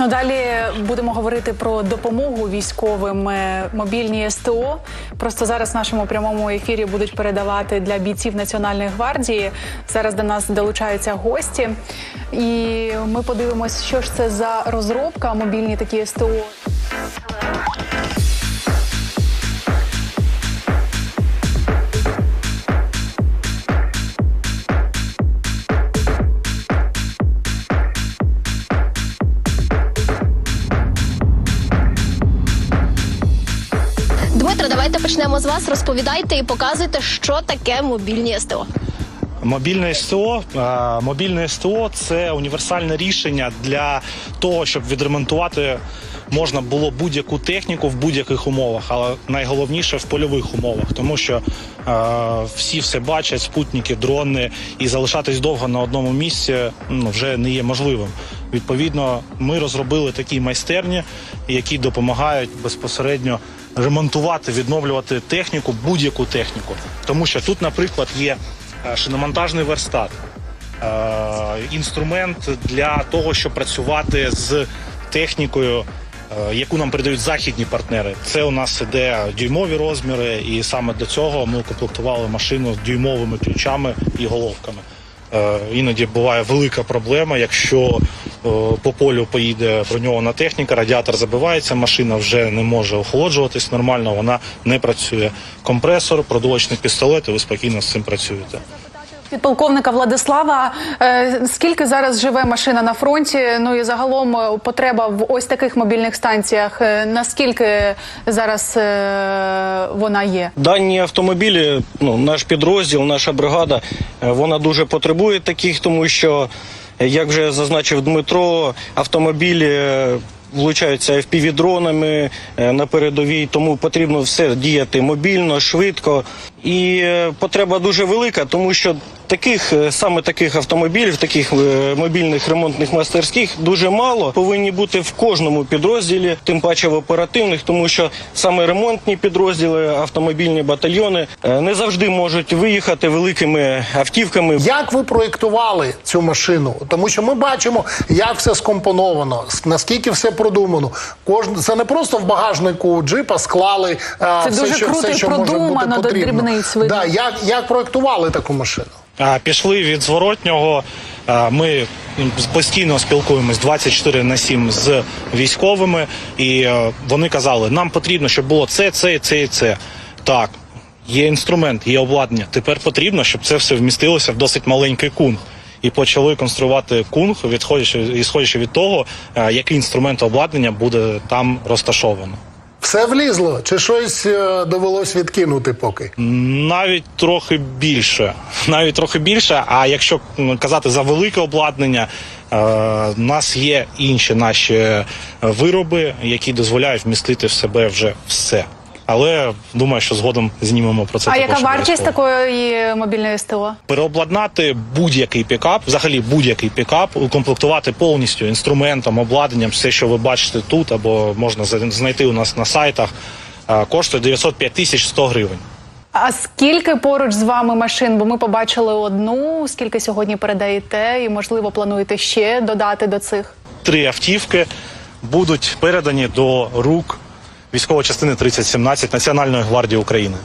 Ну, далі будемо говорити про допомогу військовим е, мобільні СТО. Просто зараз в нашому прямому ефірі будуть передавати для бійців Національної гвардії. Зараз до нас долучаються гості, і ми подивимось, що ж це за розробка мобільні такі СТО. Почнемо з вас. Розповідайте і показуйте, що таке мобільні СТО. Мобільне СТО, е, мобільне СТО це універсальне рішення для того, щоб відремонтувати можна було будь-яку техніку в будь-яких умовах, але найголовніше в польових умовах, тому що е, всі все бачать, спутники, дрони, і залишатись довго на одному місці ну, вже не є можливим. Відповідно, ми розробили такі майстерні, які допомагають безпосередньо ремонтувати, відновлювати техніку, будь-яку техніку. Тому що тут, наприклад, є шиномонтажний верстат, е, інструмент для того, щоб працювати з технікою, е, яку нам передають західні партнери. Це у нас іде дюймові розміри, і саме для цього ми укомплектували машину дюймовими ключами і головками. Е, Іноді буває велика проблема, якщо е, по полю поїде броньована техніка, радіатор забивається, машина вже не може охолоджуватись нормально, вона не працює. Компресор, продувочний пістолет, і ви спокійно з цим працюєте. Підполковника Владислава, е, скільки зараз живе машина на фронті? Ну і загалом е, потреба в ось таких мобільних станціях. е, Наскільки зараз е, вона є? Дані автомобілі, ну наш підрозділ, наша бригада, е, вона дуже потребує таких, тому що, е, як вже зазначив Дмитро, автомобілі. е, Влучаються FPV-дронами е, на передовій, тому потрібно все діяти мобільно, швидко. І е, потреба дуже велика, тому що таких е, саме таких автомобілів, таких е, мобільних ремонтних майстерських дуже мало. Повинні бути в кожному підрозділі, тим паче в оперативних, тому що саме ремонтні підрозділи, автомобільні батальйони е, не завжди можуть виїхати великими автівками. Як ви проєктували цю машину? Тому що ми бачимо, як все скомпоновано, наскільки все продумано. Кожен це не просто в багажнику джипа склали Це все, дуже що, круто все, і що може бути продумано, до дрібниць. Да, як, як проєктували таку машину? Пішли від зворотнього. Ми постійно спілкуємось 24 на 7 з військовими, і е, вони казали, нам потрібно, щоб було це, це, це і це. Так, є інструмент, є обладнання. Тепер потрібно, щоб це все вмістилося в досить маленький кунг. І почали конструювати кунг, відходячи ісходячи від того, е, який інструмент обладнання буде там розташовано. Все влізло? Чи щось е, довелось відкинути поки? Навіть трохи більше. Навіть трохи більше. А якщо казати за велике обладнання, е, у нас є інші наші е, вироби, які дозволяють вмістити в себе вже все. Але думаю, що згодом знімемо про це. А яка вартість такої мобільної СТО? переобладнати будь-який пікап, взагалі будь-який пікап, укомплектувати повністю інструментом, обладнанням, все, що ви бачите тут, або можна за- знайти у нас на сайтах, коштує 905 тисяч 100 гривень. А скільки поруч з вами машин? Бо ми побачили одну. Скільки сьогодні передаєте, і можливо плануєте ще додати до цих? три автівки будуть передані до рук військової частини 3017 Національної гвардії України.